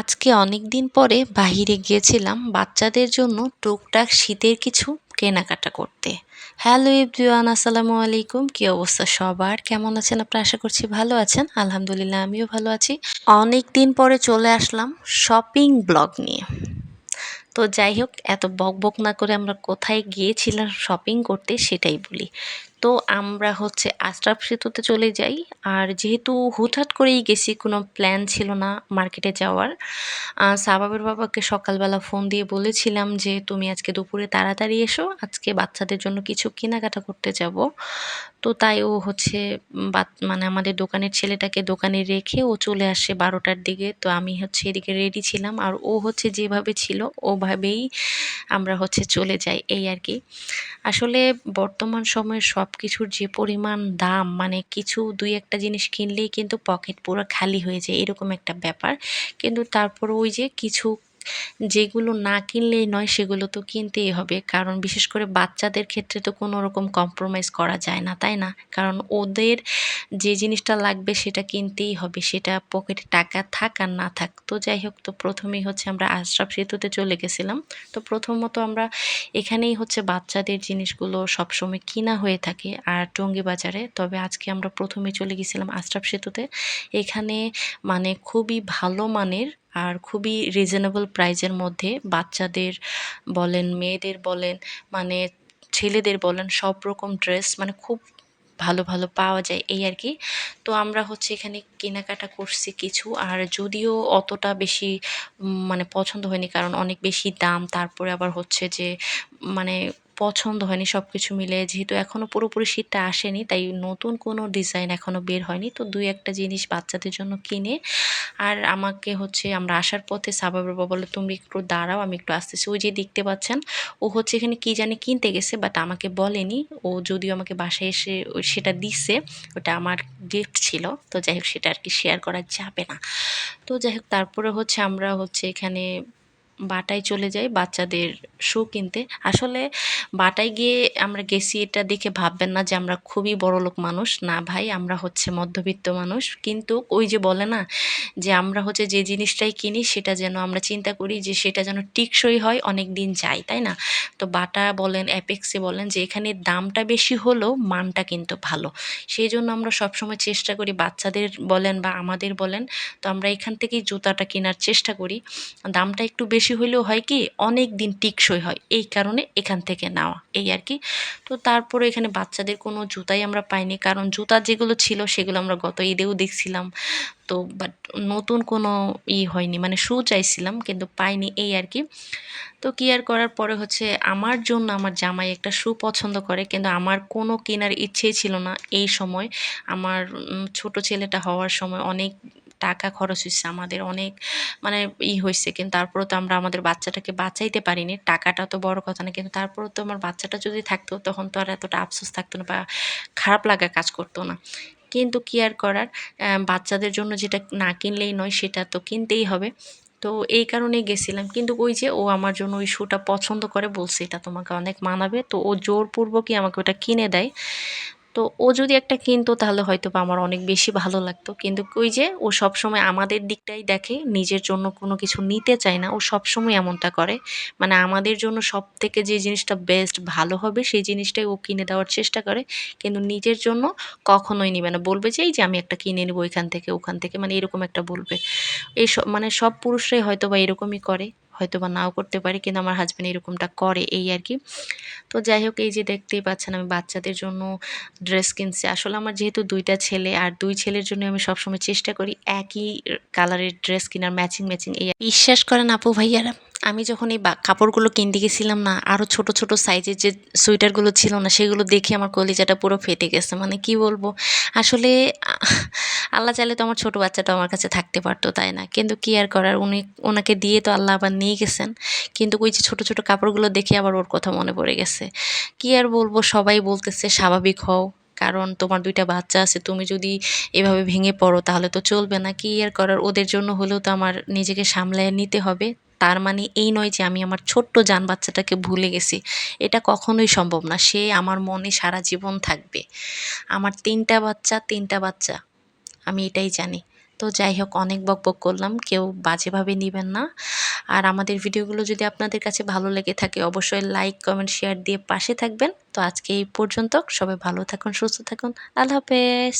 আজকে অনেক দিন পরে বাহিরে গিয়েছিলাম বাচ্চাদের জন্য টুকটাক শীতের কিছু কেনাকাটা করতে। হ্যালো এভরিওয়ান আসসালামু আলাইকুম। কি অবস্থা সবার? কেমন আছেন? আপনারা আশা করছি ভালো আছেন। আলহামদুলিল্লাহ, আমিও ভালো আছি। অনেক দিন পরে চলে আসলাম শপিং ব্লগ নিয়ে। তো যাই হোক, এত বক বক না করে আমরা কোথায় গিয়েছিলাম শপিং করতে সেটাই বলি। তো আমরা হচ্ছে আশরাফ সেতুতে চলে যাই। আর যেহেতু হুটহাট করেই গেছি, কোনো প্ল্যান ছিল না মার্কেটে যাওয়ার। সাবাবের বাবাকে সকালবেলা ফোন দিয়ে বলেছিলাম যে, তুমি আজকে দুপুরে তাড়াতাড়ি এসো, আজকে বাচ্চাদের জন্য কিছু কেনাকাটা করতে যাব। তো তাই ও হচ্ছে মানে আমাদের দোকানের ছেলেটাকে দোকানে রেখে ও চলে আসে বারোটার দিকে। তো আমি হচ্ছে এদিকে রেডি ছিলাম। আর ও হচ্ছে যেভাবে ছিল, ওভাবেই আমরা হচ্ছে চলে যাই, এই আর কি। আসলে বর্তমান সময়ে সব কিছুর যে পরিমাণ দাম মানে কিছু দুই একটা জিনিস কিনলেই কিন্তু পকেট পুরো খালি হয়ে যায়, এরকম একটা ব্যাপার। কিন্তু তারপর ওই যে কিছু যেগুলো না কিনলেই নয়, সেগুলো তো কিনতেই হবে। কারণ বিশেষ করে বাচ্চাদের ক্ষেত্রে তো কোনো রকম কম্প্রোমাইজ করা যায় না, তাই না? কারণ ওদের যে জিনিসটা লাগবে সেটা কিনতেই হবে, সেটা পকেটে টাকা থাক আর না থাক। তো যাই হোক, তো প্রথমেই হচ্ছে আমরা আশরাফ সেতুতে চলে গেছিলাম। তো প্রথমত আমরা এখানেই হচ্ছে বাচ্চাদের জিনিসগুলো সবসময় কিনা হয়ে থাকে আর টঙ্গি বাজারে। তবে আজকে আমরা প্রথমে চলে গেছিলাম আশরাফ সেতুতে। এখানে মানে খুবই ভালো মানের আর খুবই রিজনেবল প্রাইজের মধ্যে বাচ্চাদের বলেন, মেয়েদের বলেন মানে ছেলেদের বলেন সব রকম ড্রেস মানে খুব ভালো ভালো পাওয়া যায় এই আর কি। তো আমরা হচ্ছে এখানে কেনাকাটা করছি কিছু আর যদিও অতটা বেশি মানে পছন্দ হয়নি কারণ অনেক বেশি দাম, তারপরে আবার হচ্ছে যে মানে পছন্দ হয়নি সব কিছু মিলে। যেহেতু এখনও পুরোপুরি শীতটা আসেনি, তাই নতুন কোনো ডিজাইন এখনও বের হয়নি। তো দুই একটা জিনিস বাচ্চাদের জন্য কিনে। আর আমাকে হচ্ছে আমরা আসার পথে সাবাবের বাবা বলে তুমি একটু দাঁড়াও, আমি একটু আসতেছি। ওই যে দেখতে পাচ্ছেন, ও হচ্ছে এখানে কি জানি কিনতে গেছে বাট আমাকে বলেনি। ও যদিও আমাকে বাসায় এসে সেটা দিচ্ছে ওটা আমার গিফট ছিল। তো যাই হোক, সেটা আর কি শেয়ার করা যাবে না। তো যাই হোক, তারপরে হচ্ছে আমরা হচ্ছে এখানে বাটায় চলে যাই বাচ্চাদের শু কিনতে। আসলে বাটায় গিয়ে আমরা গেছি এটা দেখে ভাববেন না যে আমরা খুবই বড় লোক মানুষ। না ভাই, আমরা হচ্ছে মধ্যবিত্ত মানুষ। কিন্তু ওই যে বলে না যে আমরা হচ্ছে যে জিনিসটাই কিনি সেটা যেন আমরা চিন্তা করি যে সেটা যেন টিকসই হয়, অনেক দিন যায়, তাই না? তো বাটা বলেন, অ্যাপেক্সে বলেন, যে এখানে দামটা বেশি হলেও মানটা কিন্তু ভালো। সেই জন্য আমরা সবসময় চেষ্টা করি বাচ্চাদের বলেন বা আমাদের বলেন, তো আমরা এখান থেকেই জুতাটা কেনার চেষ্টা করি। দামটা একটু বেশি বেশি হইলেও হয় কি, অনেক দিন টিকসই হয় এই কারণে এখান থেকে নেওয়া, এই আর কি। তো তারপরে এখানে বাচ্চাদের কোনো জুতাই আমরা পাইনি, কারণ জুতা যেগুলো ছিল সেগুলো আমরা গত ঈদেও দেখছিলাম। তো বাট নতুন কোনো ই হয়নি মানে শু চাইছিলাম কিন্তু পাইনি এই আর কি। তো কি আর করার পরে হচ্ছে আমার জন্য আমার জামাই একটা শু পছন্দ করে কিন্তু আমার কোনো কেনার ইচ্ছেই ছিল না। এই সময় আমার ছোট ছেলেটা হওয়ার সময় অনেক টাকা খরচ হয়েছে আমাদের অনেক মানে ই হয়েছে কিন্তু তারপরেও তো আমরা আমাদের বাচ্চাটাকে বাঁচাইতে পারিনি। টাকাটা তো বড় কথা না, কিন্তু তারপরেও তো আমার বাচ্চাটা যদি থাকতো, তখন তো আর এতটা আফসোস থাকতো না বা খারাপ লাগা কাজ করতো না। কিন্তু কি আর করার? বাচ্চাদের জন্য যেটা না কিনলেই নয়, সেটা তো কিনতেই হবে। তো এই কারণেই গেছিলাম, কিন্তু ওই যে ও আমার জন্য ওই শ্যুটা পছন্দ করে বলছে, এটা তোমাকে অনেক মানাবে, তো ও জোরপূর্বকই আমাকে ওটা কিনে দেয়। তো ও যদি একটা কিনতো তাহলে হয়তো বা আমার অনেক বেশি ভালো লাগতো। কিন্তু ওই যে ও সবসময় আমাদের দিকটাই দেখে, নিজের জন্য কোনো কিছু নিতে চায় না, ও সবসময় এমনটা করে। মানে আমাদের জন্য সব থেকে যে জিনিসটা বেস্ট ভালো হবে সেই জিনিসটাই ও কিনে দেওয়ার চেষ্টা করে। কিন্তু নিজের জন্য কখনোই নিবে না। বলবে যে, এই যে আমি একটা কিনে নেব এখান থেকে, ওখান থেকে। মানে এরকম একটা বলবে। এই সব মানে সব পুরুষরাই হয়তো বা এরকমই করে। হয়তো বা নাও করতে পারি, কিন্তু আমার হাজব্যান্ড এরকমটা করে এই আর কি। তো যাই হোক, এই যে দেখতেই পাচ্ছেন আমি বাচ্চাদের জন্য ড্রেস কিনছি। আসলে আমার যেহেতু দুইটা ছেলে আর দুই ছেলের জন্য আমি সবসময় চেষ্টা করি একই কালারের ড্রেস কেনার ম্যাচিং ম্যাচিং এই বিশ্বাস করেন আপু ভাইয়ারা, আমি যখন এই কাপড়গুলো কিনতে গেছিলাম না আরও ছোট ছোট সাইজের যে সোয়েটারগুলো ছিল না, সেগুলো দেখে আমার কলিজাটা পুরো ফেটে গেছে। মানে কি বলব? আসলে আল্লাহ চাইলে তো আমার ছোটো বাচ্চাটা আমার কাছে থাকতে পারতো, তাই না? কিন্তু কি আর করার? উনি, ওনাকে দিয়ে তো আল্লাহ আবার নিয়ে গেছেন। কিন্তু ওই যে ছোটো ছোটো কাপড়গুলো দেখে আবার ওর কথা মনে পড়ে গেছে। কি আর বলব, সবাই বলতেছে স্বাভাবিক হও, কারণ তোমার দুইটা বাচ্চা আছে, তুমি যদি এভাবে ভেঙে পড়ো তাহলে তো চলবে না। কি আর করার? ওদের জন্য হলেও তো আমার নিজেকে সামলায় নিতে হবে। তার মানে এই নয় যে আমি আমার ছোট্ট যান বাচ্চাটাকে ভুলে গেছি। এটা কখনোই সম্ভব না। সে আমার মনে সারা জীবন থাকবে। আমার তিনটা বাচ্চা তিনটা বাচ্চা। আমি এটাই জানি। তো যাই হোক অনেক বক বক করলাম, কেউ বাজেভাবে নেবেন না। আর আমাদের ভিডিওগুলো যদি আপনাদের কাছে ভালো লেগে থাকে, অবশ্যই লাইক কমেন্ট শেয়ার দিয়ে পাশে থাকবেন। তো আজকে এই পর্যন্ত, সবাই ভালো থাকুন, সুস্থ থাকুন, আল্লাহ হাফেজ।